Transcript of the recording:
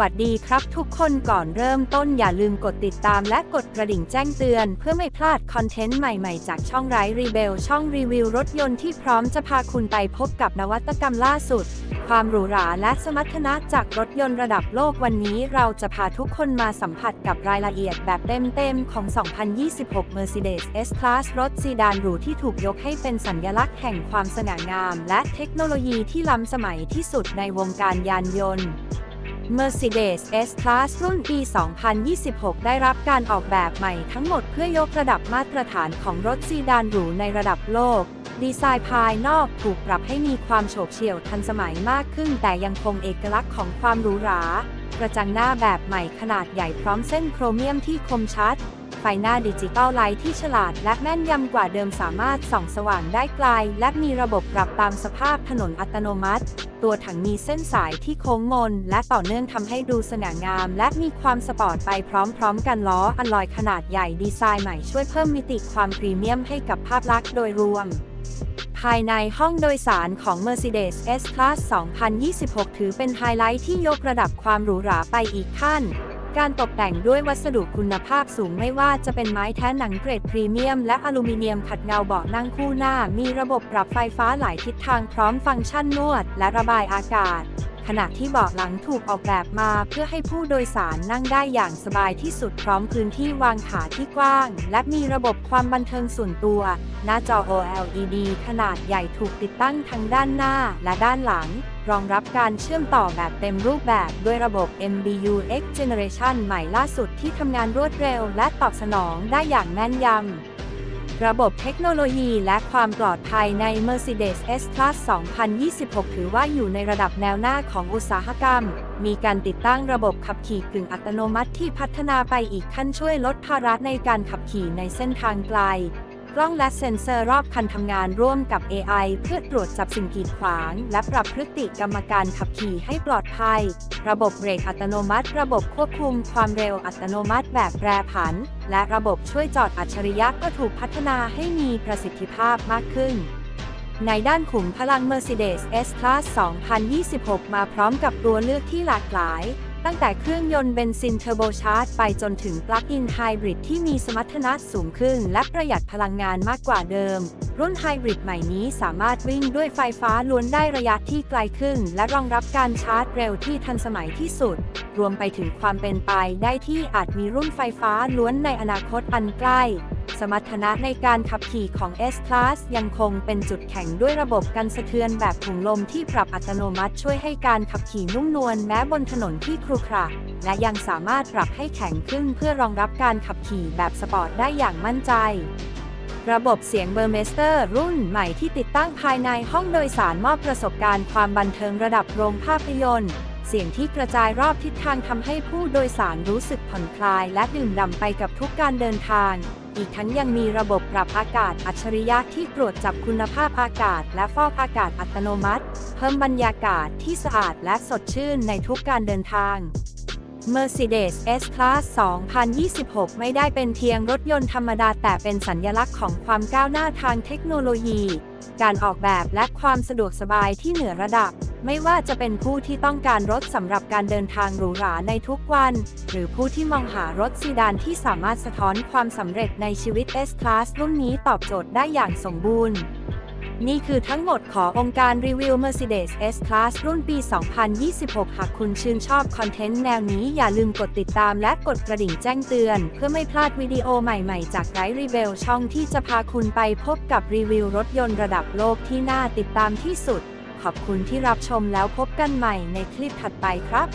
วัสดีครับทุกคนก่อนเริ่มต้นอย่าลืมกดติดตามและกดกระดิ่งแจ้งเตือน เพื่อไม่พลาดคอนเทนต์ใหม่ๆ จากช่องไร้รีเบลช่องรีวิวรถยนต์ที่พร้อมจะพาคุณไปพบกับนวัตกรรมล่าสุด ความหรูหราและสมรรถนะจากรถยนต์ระดับโลกวันนี้ เราจะพาทุกคนมาสัมผัสกับรายละเอียดแบบเต็มๆของ 2026 Mercedes S-Class รถซีดานหรูที่ถูกยกให้เป็นสัญลักษณ์แห่งความสง่างาม และเทคโนโลยีที่ล้ำสมัยที่สุดในวงการยานยนต์ Mercedes S-Class รุ่นปี 2026 ได้รับการออกแบบใหม่ทั้งหมดเพื่อยกระดับมาตรฐานของรถซีดานหรูในระดับโลก ดีไซน์ภายนอกถูกปรับให้มีความโฉบเฉี่ยวทันสมัยมากขึ้น แต่ยังคงเอกลักษณ์ของความหรูหรากระจังหน้าแบบใหม่ขนาดใหญ่พร้อมเส้นโครเมียมที่คมชัด ไฟหน้าดิจิตอลไลท์ที่ฉลาดและแม่นยำกว่าเดิมสามารถส่องสว่างได้ไกล และมีระบบปรับตามสภาพถนนอัตโนมัติ ตัวถังมีเส้นสายที่โค้งมน และต่อเนื่องทำให้ดูสง่างาม และมีความสปอร์ตไปพร้อมๆ กันล้ออัลลอยขนาดใหญ่ดีไซน์ใหม่ช่วยเพิ่มมิติความพรีเมียมให้กับภาพลักษณ์โดยรวมภายในห้องโดยสารของ Mercedes S-Class 2026 ถือเป็นไฮไลท์ที่ยกระดับความหรูหราไปอีกขั้น การตกแต่งด้วยวัสดุคุณภาพสูงไม่ว่าจะเป็นไม้แท้หนังเกรดพรีเมียม และอลูมิเนียมขัดเงาเบาะนั่งคู่หน้า มีระบบปรับไฟฟ้าหลายทิศทางพร้อมฟังก์ชันนวด และระบายอากาศ ขณะที่เบาะหลังถูกออกแบบมาเพื่อให้ผู้โดยสารนั่งได้อย่างสบายที่สุดพร้อมพื้นที่วางขาที่กว้าง และมีระบบความบันเทิงส่วนตัว หน้าจอ OLED ขนาดใหญ่ถูกติดตั้งทั้งด้านหน้าและด้านหลัง รองรับการเชื่อมต่อแบบเต็มรูปแบบด้วยระบบ MBU X Generation ใหม่ล่าสุดที่ทำงานรวดเร็วและตอบสนองได้อย่างแม่นยำ ระบบเทคโนโลยีและความปลอดภัยใน Mercedes S-Class 2026 ถือว่าอยู่ในระดับแนวหน้าของอุตสาหกรรม มีการติดตั้งระบบขับขี่กึ่งอัตโนมัติที่พัฒนาไปอีกขั้นช่วยลดภาระในการขับขี่ในเส้นทางไกล กล้องและเซ็นเซอร์รอบคันทำงานร่วมกับ AI เพื่อตรวจจับสิ่งกีดขวาง และปรับพฤติกรรมการขับขี่ให้ปลอดภัย ระบบเบรกอัตโนมัติ ระบบควบคุมความเร็วอัตโนมัติแบบแปรผัน และระบบช่วยจอดอัจฉริยะก็ถูกพัฒนาให้มีประสิทธิภาพมากขึ้นในด้านขุมพลัง Mercedes S-Class 2026 มาพร้อมกับตัวเลือกที่หลากหลาย ตั้งแต่เครื่องยนต์เบนซินเทอร์โบชาร์จไปจนถึงปลั๊กอินไฮบริดที่มีสมรรถนะสูงขึ้น และประหยัดพลังงานมากกว่าเดิม รุ่นไฮบริดใหม่นี้สามารถวิ่งด้วยไฟฟ้าล้วนได้ระยะที่ไกลขึ้น และรองรับการชาร์จเร็วที่ทันสมัยที่สุด รวมไปถึงความเป็นไปได้ที่อาจมีรุ่นไฟฟ้าล้วนในอนาคตอันใกล้ สมรรถนะในการขับขี่ของ S-Class ยังคงเป็นจุดแข็งด้วยระบบกันสะเทือนแบบถุงลมที่ปรับอัตโนมัติช่วยให้การขับขี่นุ่มนวลแม้บนถนนที่ครุขระและยังสามารถปรับให้แข็งขึ้นเพื่อรองรับการขับขี่แบบสปอร์ตได้อย่างมั่นใจระบบเสียงเบอร์เมสเตอร์ รุ่นใหม่ที่ติดตั้งภายในห้องโดยสารมอบประสบการณ์ความบันเทิงระดับโรงภาพยนตร์ เสียงที่กระจายรอบทิศทางทำให้ผู้โดยสารรู้สึกผ่อนคลายและดื่มด่ำไปกับทุกการเดินทาง อีกทั้งยังมีระบบปรับอากาศอัจฉริยะที่ตรวจจับคุณภาพอากาศ และฟอกอากาศอัตโนมัติ เพิ่มบรรยากาศที่สะอาดและสดชื่นในทุกการเดินทาง Mercedes S-Class 2026 ไม่ได้เป็นเพียงรถยนต์ธรรมดาแต่เป็นสัญญลักษณ์ของความก้าวหน้าทางเทคโนโลยี การออกแบบและความสะดวกสบายที่เหนือระดับ ไม่ว่าจะเป็นผู้ที่ต้องการรถสำหรับการเดินทางหรูหราในทุกวัน หรือผู้ที่มองหารถซีดานที่สามารถสะท้อนความสำเร็จในชีวิต S-Class รุ่นนี้ตอบโจทย์ได้อย่างสมบูรณ์ นี่คือทั้งหมดขององค์การรีวิว Mercedes S-Class รุ่นปี 2026 หากคุณชื่นชอบคอนเทนต์แนวนี้อย่าลืมกดติดตามและกดกระดิ่งแจ้งเตือน เพื่อไม่พลาดวิดีโอใหม่ๆ จากไรรีเบลช่องที่จะพาคุณไปพบกับรีวิวรถยนต์ระดับโลกที่น่าติดตามที่สุด ขอบคุณที่รับชมแล้วพบกันใหม่ในคลิปถัดไปครับ